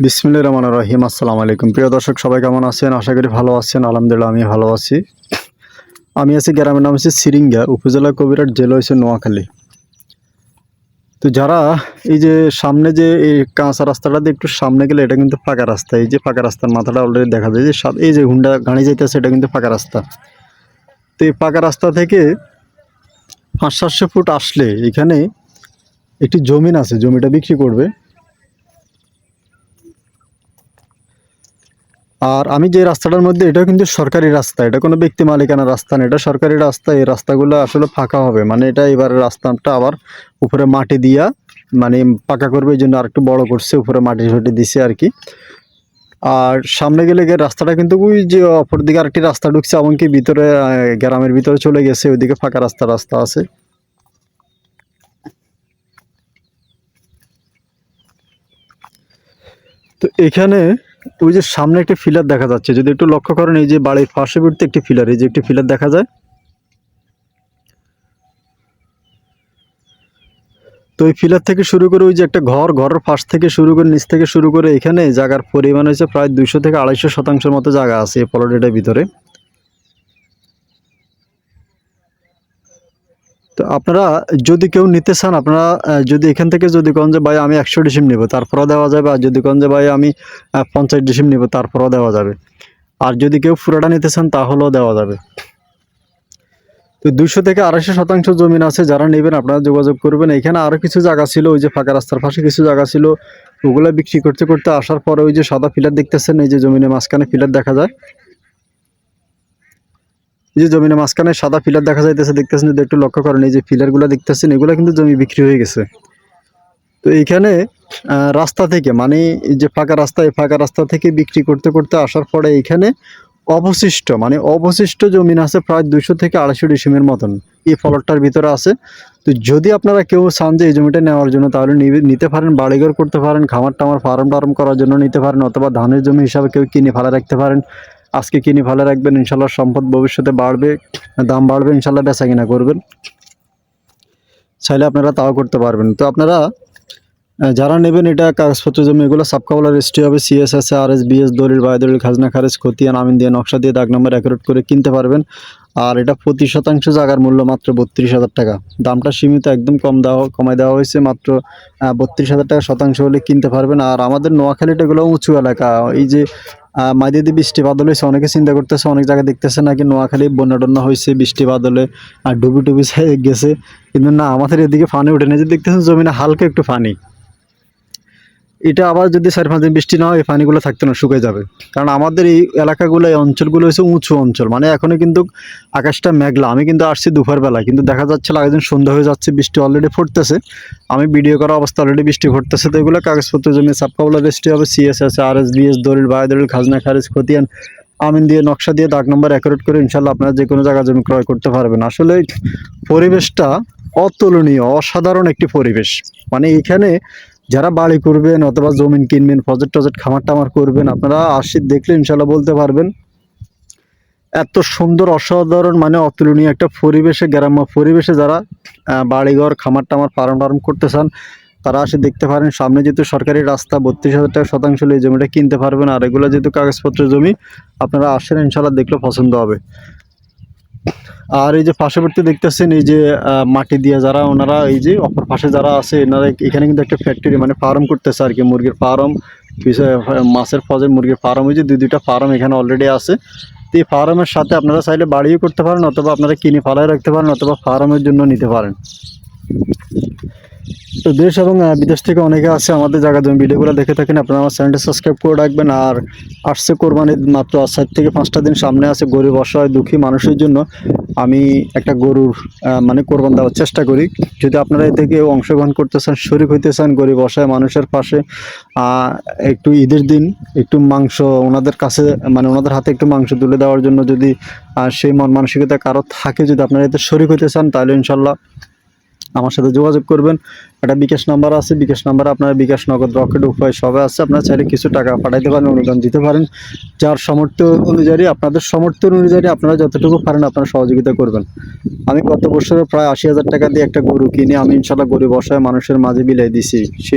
বিসমিল্লা রহমান রহিম। আসসালামু আলাইকুম। প্রিয় দর্শক, সবাই কেমন আছেন? আশা করি ভালো আছেন। আলহামদুলিল্লাহ আমি ভালো আছি। আমি আছি গ্রামের নাম হচ্ছে সিরিঙ্গা, উপজেলা কবিরাট জেলা হয়েছে নোয়াখালী। তো যারা এই যে সামনে যে এই কাঁচা রাস্তাটা দিয়ে একটু সামনে গেলে এটা কিন্তু ফাঁকা রাস্তা। এই যে ফাঁকা রাস্তার মাথাটা অলরেডি দেখা যায় যে এই যে হুন্ডা গাড়ি যাইতেছে, এটা কিন্তু ফাঁকা রাস্তা। তো এই ফাঁকা রাস্তা থেকে পাঁচ সাতশো ফুট আসলে এখানে একটি জমিন আছে, জমিটা বিক্রি করবে। আর আমি যে রাস্তাটার মধ্যে, এটাও কিন্তু সরকারি রাস্তা। এটা কোনো ব্যক্তি মালিকানা রাস্তা না, এটা সরকারি রাস্তা। এই রাস্তাগুলো আসলে ফাঁকা হবে। মানে এটা এবার রাস্তাটা আবার উপরে মাটি দিয়া মানে পাকা করবে, এই জন্য আর একটু বড় করছে, উপরে মাটি ফাটি দিছে আর কি। আর সামনে গেলে রাস্তাটা কিন্তু ওই যে অপর দিকে আরেকটি রাস্তা ঢুকছে, এমনকি ভিতরে গ্রামের ভিতরে চলে গেছে, ওইদিকে ফাঁকা রাস্তা রাস্তা আছে। তো এখানে ওই যে সামনে একটি ফিলার দেখা যাচ্ছে। যদি একটু লক্ষ্য করেন, এই যে বাড়ির পাশে বিড়তে একটি ফিলার এই যে একটি ফিলার দেখা যায়। তো ওই ফিলার থেকে শুরু করে ওই যে একটা ঘর, ঘরের পাশ থেকে শুরু করে, নিচ থেকে শুরু করে এখানে জায়গার পরিমাণ হয়েছে প্রায় দুইশো থেকে আড়াইশো শতাংশের মতো জায়গা আছে এই পলটেটার ভিতরে। তো আপনারা যদি কেউ নিতে চান, আপনারা যদি এখান থেকে যদি কোন যে, ভাই, আমি একশো ডিসিম নেব তারপরেও দেওয়া যাবে। আর যদি কোন যে, ভাই, আমি পঞ্চাশ ডিসিম নেব তারপরেও দেওয়া যাবে। আর যদি কেউ পুরোটা নিতে চান, তাহলেও দেওয়া যাবে। তো দুশো থেকে আড়াইশো শতাংশ জমিন আছে, যারা নেবেন আপনারা যোগাযোগ করবেন। এখানে আরও কিছু জায়গা ছিল, ওই যে ফাঁকা রাস্তার পাশে কিছু জায়গা ছিল। ওগুলো বিক্রি করতে করতে আসার পরে ওই যে সাদা ফিলার দেখতেছেন, এই যে জমিনের মাঝখানে ফিলার দেখা যায়। এই যে জমিনের মাঝখানে সাদা ফিলার দেখা যাইতেছে, দেখতেছেন যদি একটু লক্ষ্য করেন, এই যে ফিলারগুলো দেখতেছেন, এগুলো কিন্তু জমি বিক্রি হয়ে গেছে। তো এইখানে রাস্তা থেকে মানে যে ফাঁকা রাস্তা, এই ফাঁকা রাস্তা থেকে বিক্রি করতে করতে আসার পরে এইখানে অবশিষ্ট মানে অবশিষ্ট জমিন আছে, প্রায় দুশো থেকে আড়াইশো ডিসিমের মতন এই ফলকটার ভিতরে আছে। তো যদি আপনারা কেউ চান যে এই জমিটা নেওয়ার জন্য, তাহলে নিতে পারেন, বাড়িঘর করতে পারেন খামার টামার ফার্ম টার্ম করার জন্য নিতে পারেন, অথবা ধানের জমি হিসাবে কেউ কিনে ফেলে রাখতে পারেন। আজকে কিনে ভালো রাখবেন, ইনশাল্লাহ সম্পদ ভবিষ্যতে বাড়বে, দাম বাড়বে, ইনশাল্লাহ বেচা কিনা করবেন। চাইলে আপনারা তাও করতে পারবেন। তো আপনারা যারা নেবেন এটা কাগজপত্র জমি, এগুলো সাবকাবলা রেজিস্ট্রি হবে সিএসএস আর এস বিএস দলিল, বায়দলিল, খাজনা, খারেজ, খতিয়ান, আমিন দিয়ে নকশা দিয়ে দাগ নম্বর অ্যাকুরেট করে কিনতে পারবেন। আর এটা প্রতি শতাংশ জায়গার মূল্য মাত্র বত্রিশ হাজার টাকা। দামটা সীমিত, একদম কম দেওয়া, কমায় দেওয়া হয়েছে মাত্র বত্রিশ হাজার টাকা শতাংশ হলে কিনতে পারবেন। আর আমাদের নোয়াখালীটা এগুলো উঁচু এলাকা, এই যে মাঝে বৃষ্টি বাদল হয়েছে, অনেকে চিন্তা করতেছে, অনেক জায়গায় দেখতেছে নাকি নোয়াখালী বন্যা টন্যা হয়েছে, বৃষ্টি বাদলে, আর ডুবি টুবি গেছে। কিন্তু না, আমাদের এদিকে ফানি ওঠে না। যে দেখতেছেন জমিনে হালকা একটু ফানি এটা আবার যদি চার পাঁচ দিন বৃষ্টি না হয়, এই পানিগুলো থাকতে না, শুকিয়ে যাবে। কারণ আমাদের এই এলাকাগুলো, এই অঞ্চলগুলো হচ্ছে উঁচু অঞ্চল। মানে এখনও কিন্তু আকাশটা মেঘলা। আমি কিন্তু আসছি দুপুরবেলা কিন্তু দেখা যাচ্ছে আগের সন্ধ্যা হয়ে যাচ্ছে, বৃষ্টি অলরেডি ফুটতেছে আমি ভিডিও করা অবস্থা অলরেডি বৃষ্টি ফুটতেছে তো এগুলো কাগজপত্র জমি সাবকাবলা রেজিস্ট্রি হবে সিএসএস আর এস বিএস দলিল বায়ু দলিল খাজনা, খারিজ, খতিয়ান, আমিন দিয়ে, নকশা দিয়ে, দাগ নম্বর অ্যাকুরেট করে ইনশাল্লাহ আপনারা যে কোনো জায়গা জমি ক্রয় করতে পারবেন। আসলে পরিবেশটা অতুলনীয়, অসাধারণ একটি পরিবেশ। মানে এখানে যারা বাড়ি করবেন অথবা জমিন কিনবেন, ফজেট টজেট, খামার টামার করবেন, আপনারা আসি দেখলে ইনশাল্লাহ বলতে পারবেন। এত সুন্দর, অসাধারণ মানে অতুলনীয় একটা পরিবেশে, গ্রাম্য পরিবেশে যারা বাড়িঘর, খামার টামার ফার্ম টার্ম করতে চান, তারা আসে দেখতে পারেন। সামনে যেহেতু সরকারি রাস্তা, বত্রিশ হাজার টাকা শতাংশ এই জমিটা কিনতে পারবেন, আর এগুলো যেহেতু কাগজপত্র জমি, আপনারা আসেন ইনশাল্লাহ দেখলে পছন্দ হবে। আর এই যে পার্শ্ববর্তী দেখতেছেন, এই যে মাটি দিয়ে যারা ওনারা এই যে অপর পাশে যারা আছে, এনারা এখানে কিন্তু একটা ফ্যাক্টরি মানে ফার্ম করতেছে আর কি, মুরগির ফার্ম মাছের ফজের মুরগির ফার্ম ওই যে দুই দুইটা ফার্ম এখানে অলরেডি আছে। তো এই ফার্মের সাথে আপনারা চাইলে বাড়িও করতে পারেন অথবা আপনারা কিনে ফালায় রাখতে পারেন অথবা ফার্মের জন্য নিতে পারেন। তো দেশ এবং বিদেশ থেকে অনেকে আছে আমাদের জায়গা জমি। ভিডিওগুলো দেখে থাকেন, আপনারা আমার চ্যানেলটা সাবস্ক্রাইব করে রাখবেন। আর আসছে কোরবানির মাত্র চার থেকে পাঁচটা দিন সামনে আছে গরিব অসহায় দুঃখী মানুষের জন্য। আমি একটা গরুর মানে কোরবান দেওয়ার চেষ্টা করি। যদি আপনারা এতে কেউ অংশগ্রহণ করতে চান, শরিক হইতে চান গরিব অসহায় মানুষের পাশে একটু ঈদের দিন, একটু মাংস, ওনাদের কাছে মানে ওনাদের হাতে একটু মাংস তুলে দেওয়ার জন্য যদি সেই মন মানসিকতা কারও থাকে, যদি আপনারা এতে শরিক হইতে চান, তাহলে ইনশাল্লাহ আমার সাথে যোগাযোগ করবেন। একটা বিকাশ নাম্বার আছে, বিকাশ নাম্বারে আপনার বিকাশ নগদ, রকেট, উপায় সবাই আছে। আপনার চাইলে কিছু টাকা পাঠাইতে পারেন, অনুদান দিতে পারেন। যার সামর্থ্য অনুযায়ী, আপনাদের সামর্থ্য অনুযায়ী আপনারা যতটুকু পারেন আপনারা সহযোগিতা করবেন। আমি গত বছরে প্রায় আশি হাজার টাকা দিয়ে একটা গরু কিনে আমি ইনশাল্লাহ গরু বসায় মানুষের মাঝে বিলাই দিছি। সেই